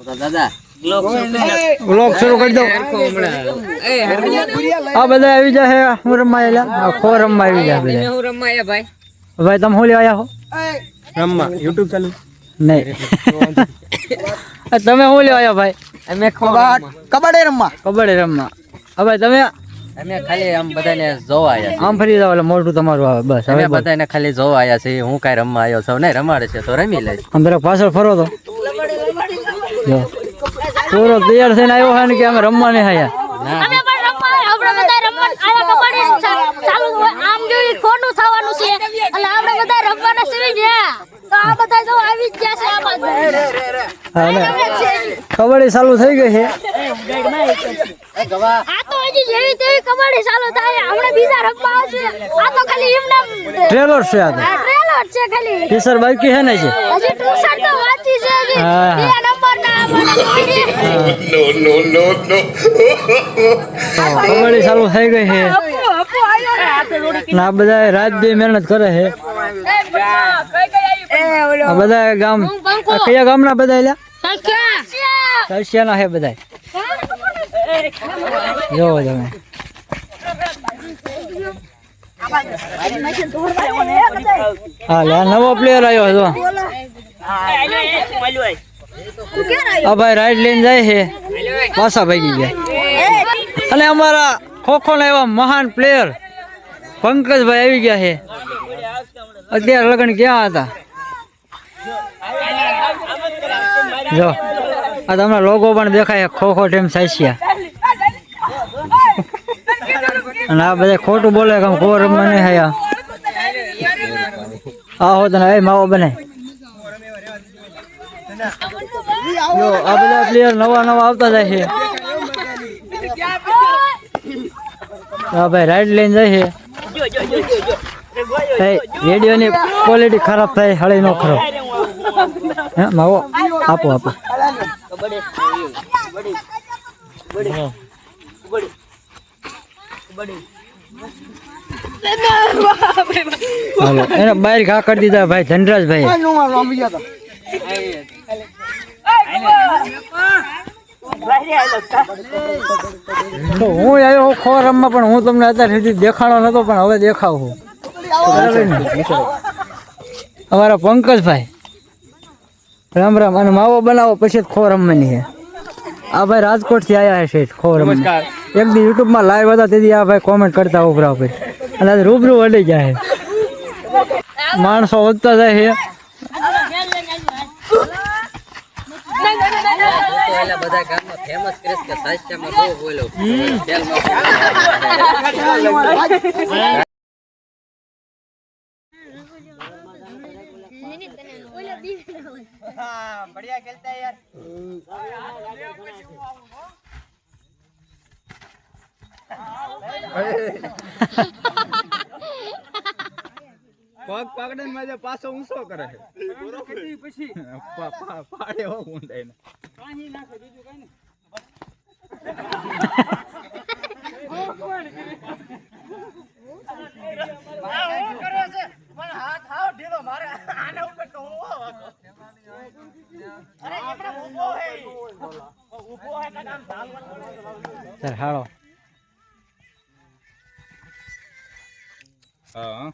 તો શરૂ કરી દો. આ બધા આવી જાય હું રમવા આવેલા રમવા આવી જાય બધા. હું રમવા ભાઈ? ભાઈ તમે શું લેવા આવ્યા હો? રમવા યુટ્યુબ ચાલુ. નહીં. તમે શું લેવા આવ્યા ભાઈ? અમે કબડ્ડી રમવા. કબડ્ડી રમવા. તમે? અમે ખાલી આમ બધાને જોવા આવ્યા આમ ફરી જાવ એટલે મોટું તમારું આવે બસ. અમે બધાને ખાલી જોવા આવ્યા છે હું કાંઈ રમવા આવ્યો છું. નહીં રમાડે છે તો રમી લે અંદર પાછળ ફરો તો. જો. પૂરો તૈયાર થઈને આવ્યો હોય ને કે અમે રમવા નહીં આયા કબડ્ડી ચાલુ રમવાના થઈ ગઈ છે. ટ્રેલર છે. આ તો ખાલી ટીસર બાકી છે ને છે હા. બે નો નો કબડ્ડી ચાલુ થઈ ગઈ છે. ના બધા રાત દી મહેનત કરે છે. આ બધા ગામ કયા ગામના બધા એલા તરસિયાના છે બધા જોવો તમે. હા લે નવો પ્લેયર આવ્યો હતો. આ ભાઈ રાઈડ લઈને જાય છે. પાછા ભાગી ગયા. અને અમારા ખોખો ના એવા મહાન પ્લેયર પંકજભાઈ આવી ગયા છે. અત્યારે લગ્ન ક્યાં હતા? જો આ તમને લોગો પણ દેખાય ખોખો ટીમ સાઈસિયા અને આ બધા ખોટું બોલે કે ખો રમવા નહીં આયા. આ હો તને એ માવો બને. જો, આ બધા પ્લેયર નવા નવા આવતા જાય છે. હા, ભાઈ રાઈડ લઈને જાય છે. રેડિયોની ક્વોલિટી ખરાબ થાય હળી નો ખરો હે, માવો, આપો આપો. એને બહાર ઘા કરી દીધા, ભાઈ ધનરાજભાઈ તો હું આવ્યો ખો રમવા પણ હું તમને અત્યાર સુધી દેખાડો નતો પણ હવે દેખાવું બરાબર અમારા પંકજભાઈ. રામ રામ અને માવો બનાવો પછી જ ખો રમવાની છે. આ ભાઈ રાજકોટથી આવ્યા છે ખો રમવા. એક દી યુટ્યુબમાં લાઈવ હતા તેથી આ ભાઈ કોમેન્ટ કરતા ઉભરા ઉપર. અને રૂબરૂ અડી જાય છે. માણસો વધતા જાય છે. ફેમસ ક્રેસ કે સાહિત્યમાં બહુ બોલો ખેલમાં પગ પકડે ને માજે પાછો ઊંચો કરે છે. પછી પાડે હો ઊંડાઈ ને સર હાલો. હા.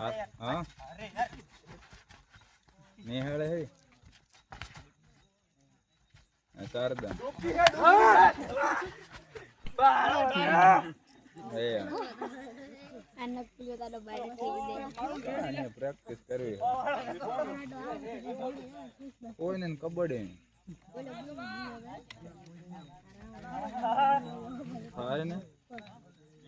હા નિહાળે હે. તારદા પ્રેક્ટિસ કરવી કોઈને કબડ્ડી હારે ને